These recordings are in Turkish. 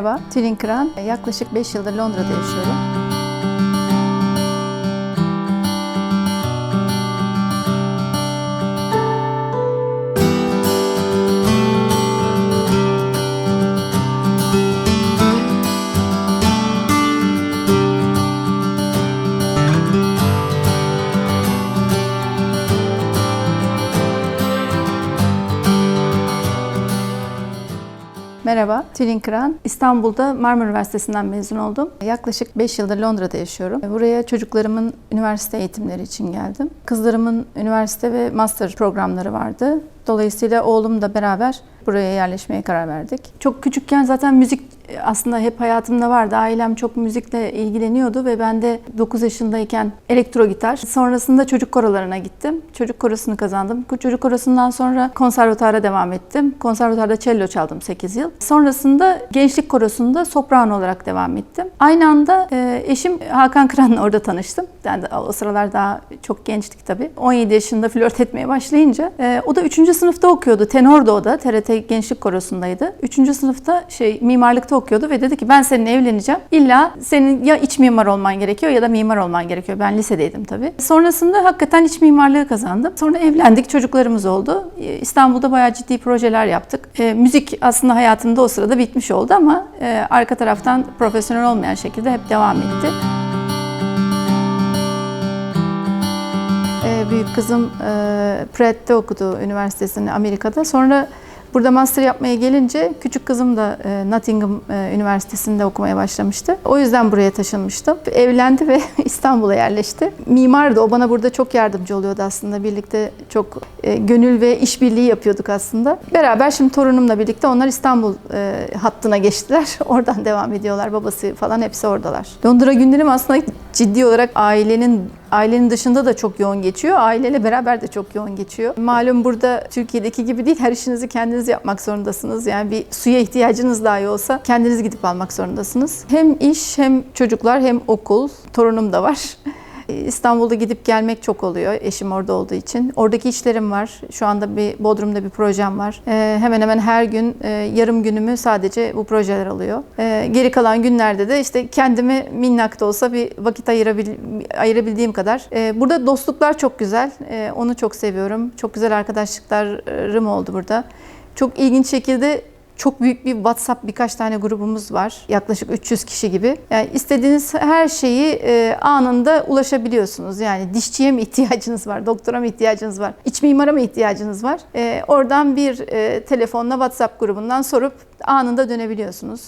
Merhaba, Tülin Kıran. Yaklaşık 5 yıldır Londra'da yaşıyorum. Merhaba, Tülin Kıran. İstanbul'da Marmara Üniversitesi'nden mezun oldum. Yaklaşık 5 yıldır Londra'da yaşıyorum. Buraya çocuklarımın üniversite eğitimleri için geldim. Kızlarımın üniversite ve master programları vardı. Dolayısıyla oğlumla beraber buraya yerleşmeye karar verdik. Çok küçükken zaten müzik aslında hep hayatımda vardı. Ailem çok müzikle ilgileniyordu ve ben de 9 yaşındayken elektro gitar. Sonrasında çocuk korolarına gittim. Çocuk korosunu kazandım. Çocuk korosundan sonra konservatuara devam ettim. Konservatuarda cello çaldım 8 yıl. Sonrasında gençlik korosunda soprano olarak devam ettim. Aynı anda e, eşim Hakan Kıran'la orada tanıştım. Yani o sıralar daha çok gençtik tabii. 17 yaşında flört etmeye başlayınca e, o da 3. sınıfta okuyordu. Tenordu o da. TRT Gençlik Korosu'ndaydı. 3. sınıfta şey mimarlıkta okuyordu ve dedi ki ben seninle evleneceğim. İlla senin ya iç mimar olman gerekiyor ya da mimar olman gerekiyor. Ben lisedeydim tabii. Sonrasında hakikaten iç mimarlığı kazandım. Sonra evlendik, çocuklarımız oldu. Ee, İstanbul'da bayağı ciddi projeler yaptık. Ee, müzik aslında hayatımda o sırada bitmiş oldu ama e, arka taraftan profesyonel olmayan şekilde hep devam etti. Büyük kızım e, Pratt'te okudu üniversitesini Amerika'da. Sonra burada master yapmaya gelince küçük kızım da e, Nottingham e, Üniversitesi'nde okumaya başlamıştı. O yüzden buraya taşınmıştım. Evlendi ve İstanbul'a yerleşti. Mimardı. O bana burada çok yardımcı oluyordu aslında. Birlikte çok e, gönül ve işbirliği yapıyorduk aslında. Beraber şimdi torunumla birlikte onlar İstanbul e, hattına geçtiler. Oradan devam ediyorlar. Babası falan hepsi oradalar. Londra günlerim aslında ciddi olarak ailenin Ailenin dışında da çok yoğun geçiyor. Aileyle beraber de çok yoğun geçiyor. Malum burada Türkiye'deki gibi değil. Her işinizi kendiniz yapmak zorundasınız. Yani bir suya ihtiyacınız dahi olsa kendiniz gidip almak zorundasınız. Hem iş hem çocuklar hem okul. Torunum da var. İstanbul'da gidip gelmek çok oluyor eşim orada olduğu için. Oradaki işlerim var. Şu anda bir Bodrum'da bir projem var. Ee, hemen hemen her gün e, yarım günümü sadece bu projeler alıyor. Ee, geri kalan günlerde de işte kendime minnak da olsa bir vakit ayırabil, ayırabildiğim kadar. Ee, burada dostluklar çok güzel. Ee, onu çok seviyorum. Çok güzel arkadaşlıklarım oldu burada. Çok ilginç şekilde çok büyük bir WhatsApp birkaç tane grubumuz var. Yaklaşık 300 kişi gibi. Yani istediğiniz her şeyi e, anında ulaşabiliyorsunuz. Yani dişçiye mi ihtiyacınız var, doktora mı ihtiyacınız var, iç mimara mı ihtiyacınız var? E, oradan bir e, telefonla WhatsApp grubundan sorup anında dönebiliyorsunuz.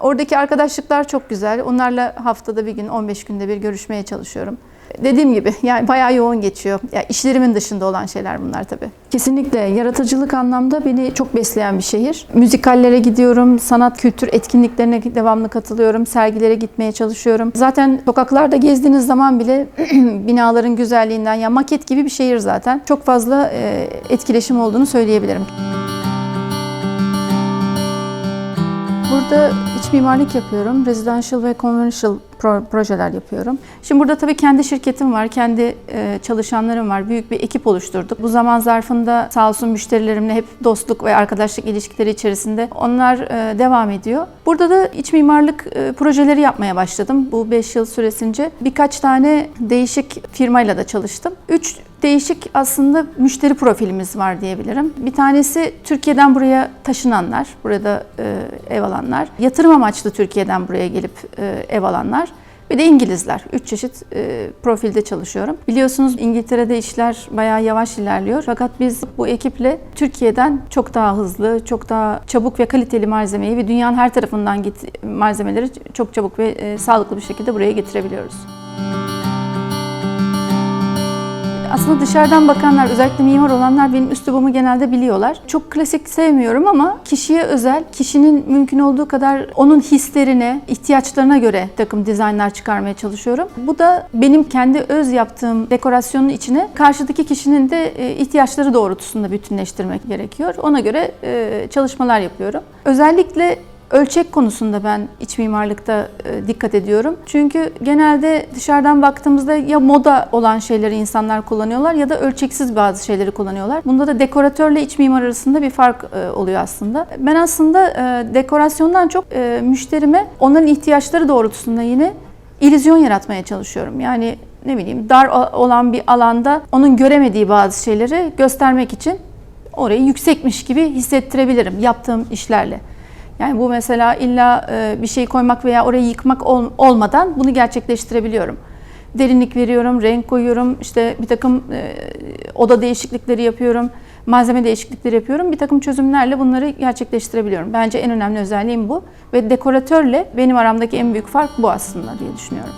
Oradaki arkadaşlıklar çok güzel. Onlarla haftada bir gün, 15 günde bir görüşmeye çalışıyorum. Dediğim gibi yani bayağı yoğun geçiyor. Yani işlerimin dışında olan şeyler bunlar tabii. Kesinlikle yaratıcılık anlamda beni çok besleyen bir şehir. Müzikallere gidiyorum, sanat kültür etkinliklerine devamlı katılıyorum, sergilere gitmeye çalışıyorum. Zaten sokaklarda gezdiğiniz zaman bile binaların güzelliğinden ya maket gibi bir şehir zaten. Çok fazla e, etkileşim olduğunu söyleyebilirim. Burada mimarlık yapıyorum. Residential ve conventional pro- projeler yapıyorum. Şimdi burada tabii kendi şirketim var, kendi e, çalışanlarım var. Büyük bir ekip oluşturduk. Bu zaman zarfında sağ olsun müşterilerimle hep dostluk ve arkadaşlık ilişkileri içerisinde onlar e, devam ediyor. Burada da iç mimarlık e, projeleri yapmaya başladım. Bu 5 yıl süresince birkaç tane değişik firmayla da çalıştım. 3 değişik aslında müşteri profilimiz var diyebilirim. Bir tanesi Türkiye'den buraya taşınanlar, burada e, ev alanlar. Yatırım amaçlı Türkiye'den buraya gelip e, ev alanlar. Bir de İngilizler. Üç çeşit e, profilde çalışıyorum. Biliyorsunuz İngiltere'de işler bayağı yavaş ilerliyor. Fakat biz bu ekiple Türkiye'den çok daha hızlı, çok daha çabuk ve kaliteli malzemeyi ve dünyanın her tarafından git malzemeleri çok çabuk ve e, sağlıklı bir şekilde buraya getirebiliyoruz. Aslında dışarıdan bakanlar, özellikle mimar olanlar benim üslubumu genelde biliyorlar. Çok klasik sevmiyorum ama kişiye özel, kişinin mümkün olduğu kadar onun hislerine, ihtiyaçlarına göre takım dizaynlar çıkarmaya çalışıyorum. Bu da benim kendi öz yaptığım dekorasyonun içine karşıdaki kişinin de e, ihtiyaçları doğrultusunda bütünleştirmek gerekiyor. Ona göre e, çalışmalar yapıyorum. Özellikle Ölçek konusunda ben iç mimarlıkta e, dikkat ediyorum. Çünkü genelde dışarıdan baktığımızda ya moda olan şeyleri insanlar kullanıyorlar ya da ölçeksiz bazı şeyleri kullanıyorlar. Bunda da dekoratörle iç mimar arasında bir fark e, oluyor aslında. Ben aslında e, dekorasyondan çok müşterime onların ihtiyaçları doğrultusunda yine illüzyon yaratmaya çalışıyorum. Yani ne bileyim dar olan bir alanda onun göremediği bazı şeyleri göstermek için orayı yüksekmiş gibi hissettirebilirim yaptığım işlerle. Yani bu mesela illa e, bir şey koymak veya orayı yıkmak ol- olmadan bunu gerçekleştirebiliyorum. Derinlik veriyorum, renk koyuyorum, işte bir takım e, oda değişiklikleri yapıyorum, malzeme değişiklikleri yapıyorum. Bir takım çözümlerle bunları gerçekleştirebiliyorum. Bence en önemli özelliğim bu. Ve dekoratörle benim aramdaki en büyük fark bu aslında diye düşünüyorum.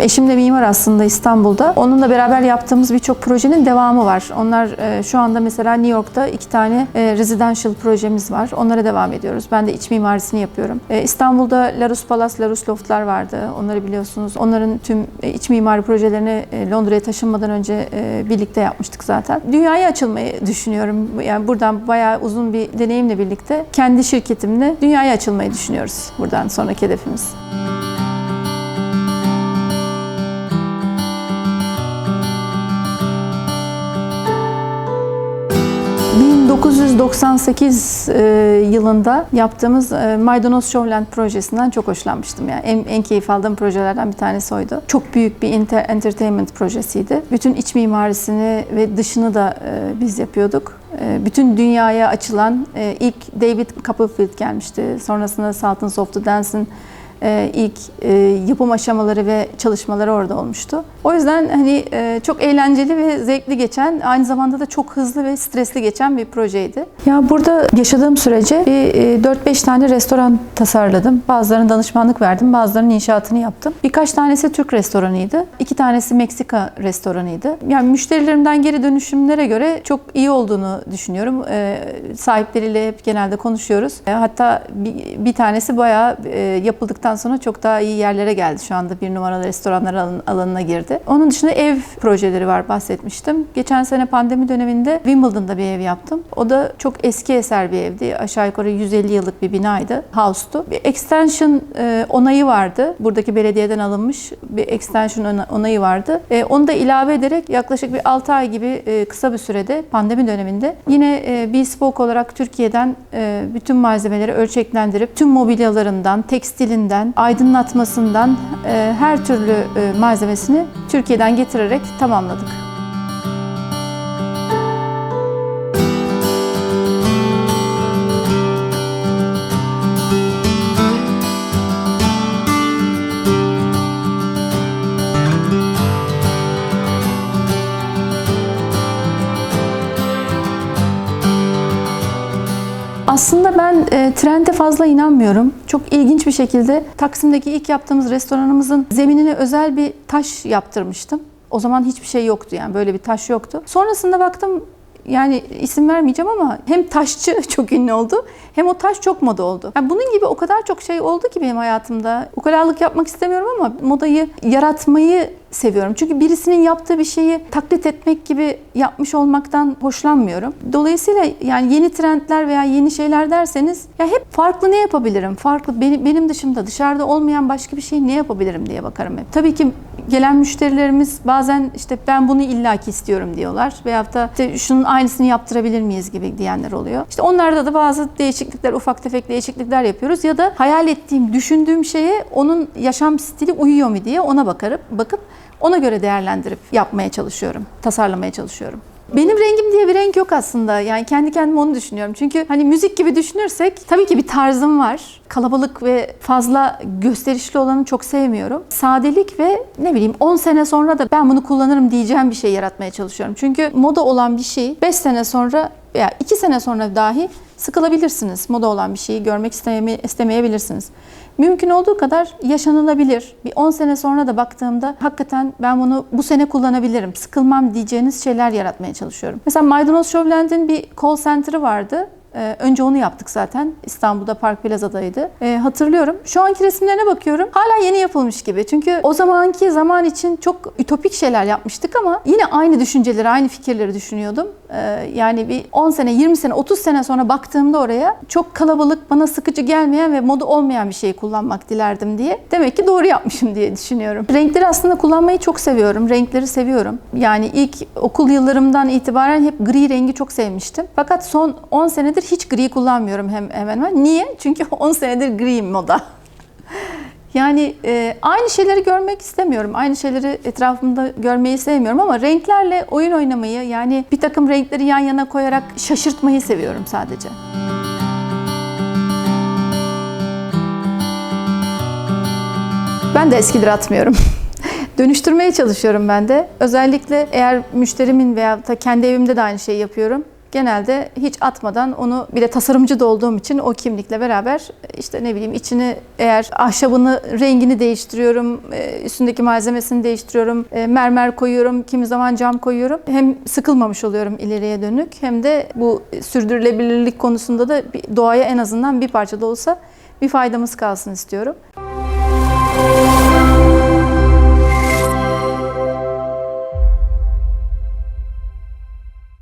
Eşim de mimar aslında İstanbul'da. Onunla beraber yaptığımız birçok projenin devamı var. Onlar e, şu anda mesela New York'ta iki tane e, residential projemiz var. Onlara devam ediyoruz. Ben de iç mimarisini yapıyorum. E, İstanbul'da Larus Palace, Larus Loft'lar vardı. Onları biliyorsunuz. Onların tüm e, iç mimari projelerini e, Londra'ya taşınmadan önce e, birlikte yapmıştık zaten. Dünyaya açılmayı düşünüyorum. Yani buradan bayağı uzun bir deneyimle birlikte kendi şirketimle dünyaya açılmayı düşünüyoruz. Buradan sonraki hedefimiz. 1998 e, yılında yaptığımız e, Maydanoz Showland projesinden çok hoşlanmıştım. Yani en, en keyif aldığım projelerden bir tanesi oydu. Çok büyük bir inter- entertainment projesiydi. Bütün iç mimarisini ve dışını da e, biz yapıyorduk. E, Bütün dünyaya açılan e, ilk David Copperfield gelmişti. Sonrasında Sultans of the Dance'in ilk e, yapım aşamaları ve çalışmaları orada olmuştu. O yüzden hani e, çok eğlenceli ve zevkli geçen, aynı zamanda da çok hızlı ve stresli geçen bir projeydi. Ya burada yaşadığım sürece bir e, 4-5 tane restoran tasarladım. Bazılarına danışmanlık verdim, bazılarının inşaatını yaptım. Birkaç tanesi Türk restoranıydı. iki tanesi Meksika restoranıydı. Yani müşterilerimden geri dönüşümlere göre çok iyi olduğunu düşünüyorum. E, sahipleriyle hep genelde konuşuyoruz. E, hatta bir, bir tanesi bayağı e, yapıldıktan sonra çok daha iyi yerlere geldi. Şu anda bir numaralı restoranlar alan- alanına girdi. Onun dışında ev projeleri var bahsetmiştim. Geçen sene pandemi döneminde Wimbledon'da bir ev yaptım. O da çok eski eser bir evdi. Aşağı yukarı 150 yıllık bir binaydı. House'tu. Bir extension e, onayı vardı. Buradaki belediyeden alınmış bir extension ona- onayı vardı. E, onu da ilave ederek yaklaşık bir 6 ay gibi e, kısa bir sürede pandemi döneminde yine Bespoke olarak Türkiye'den bütün malzemeleri ölçeklendirip tüm mobilyalarından, tekstilinden, aydınlatmasından e, her türlü e, malzemesini Türkiye'den getirerek tamamladık. E, trende fazla inanmıyorum. Çok ilginç bir şekilde Taksim'deki ilk yaptığımız restoranımızın zeminine özel bir taş yaptırmıştım. O zaman hiçbir şey yoktu yani böyle bir taş yoktu. Sonrasında baktım yani isim vermeyeceğim ama hem taşçı çok ünlü oldu hem o taş çok moda oldu. Yani bunun gibi o kadar çok şey oldu ki benim hayatımda. Ukalalık yapmak istemiyorum ama modayı yaratmayı seviyorum. Çünkü birisinin yaptığı bir şeyi taklit etmek gibi yapmış olmaktan hoşlanmıyorum. Dolayısıyla yani yeni trendler veya yeni şeyler derseniz ya hep farklı ne yapabilirim? Farklı benim, benim dışımda dışarıda olmayan başka bir şey ne yapabilirim diye bakarım hep. Tabii ki gelen müşterilerimiz bazen işte ben bunu illaki istiyorum diyorlar veyahut da işte şunun aynısını yaptırabilir miyiz gibi diyenler oluyor. İşte onlarda da bazı değişiklikler, ufak tefek değişiklikler yapıyoruz ya da hayal ettiğim, düşündüğüm şeye onun yaşam stili uyuyor mu diye ona bakarıp bakıp ona göre değerlendirip yapmaya çalışıyorum, tasarlamaya çalışıyorum. Benim rengim diye bir renk yok aslında. Yani kendi kendime onu düşünüyorum. Çünkü hani müzik gibi düşünürsek tabii ki bir tarzım var. Kalabalık ve fazla gösterişli olanı çok sevmiyorum. Sadelik ve ne bileyim 10 sene sonra da ben bunu kullanırım diyeceğim bir şey yaratmaya çalışıyorum. Çünkü moda olan bir şey 5 sene sonra veya 2 sene sonra dahi sıkılabilirsiniz. Moda olan bir şeyi görmek isteme- istemeyebilirsiniz. Mümkün olduğu kadar yaşanılabilir. Bir 10 sene sonra da baktığımda hakikaten ben bunu bu sene kullanabilirim. Sıkılmam diyeceğiniz şeyler yaratmaya çalışıyorum. Mesela Maydanoz Showland'in bir call center'ı vardı. Ee, önce onu yaptık zaten. İstanbul'da Park Plaza'daydı. Ee, hatırlıyorum. Şu anki resimlerine bakıyorum. Hala yeni yapılmış gibi. Çünkü o zamanki zaman için çok ütopik şeyler yapmıştık ama yine aynı düşünceleri, aynı fikirleri düşünüyordum. Ee, yani bir 10 sene, 20 sene, 30 sene sonra baktığımda oraya çok kalabalık, bana sıkıcı gelmeyen ve moda olmayan bir şeyi kullanmak dilerdim diye. Demek ki doğru yapmışım diye düşünüyorum. Renkleri aslında kullanmayı çok seviyorum. Renkleri seviyorum. Yani ilk okul yıllarımdan itibaren hep gri rengi çok sevmiştim. Fakat son 10 senedir hiç gri kullanmıyorum hem hemen hemen. Niye? Çünkü 10 senedir gri moda. Yani e, aynı şeyleri görmek istemiyorum. Aynı şeyleri etrafımda görmeyi sevmiyorum ama renklerle oyun oynamayı yani bir takım renkleri yan yana koyarak şaşırtmayı seviyorum sadece. Ben de eskidir atmıyorum. Dönüştürmeye çalışıyorum ben de. Özellikle eğer müşterimin veya kendi evimde de aynı şeyi yapıyorum. Genelde hiç atmadan onu bir de tasarımcı da olduğum için o kimlikle beraber işte ne bileyim içini eğer ahşabını rengini değiştiriyorum, e, üstündeki malzemesini değiştiriyorum, e, mermer koyuyorum, kimi zaman cam koyuyorum. Hem sıkılmamış oluyorum ileriye dönük hem de bu sürdürülebilirlik konusunda da doğaya en azından bir parça da olsa bir faydamız kalsın istiyorum.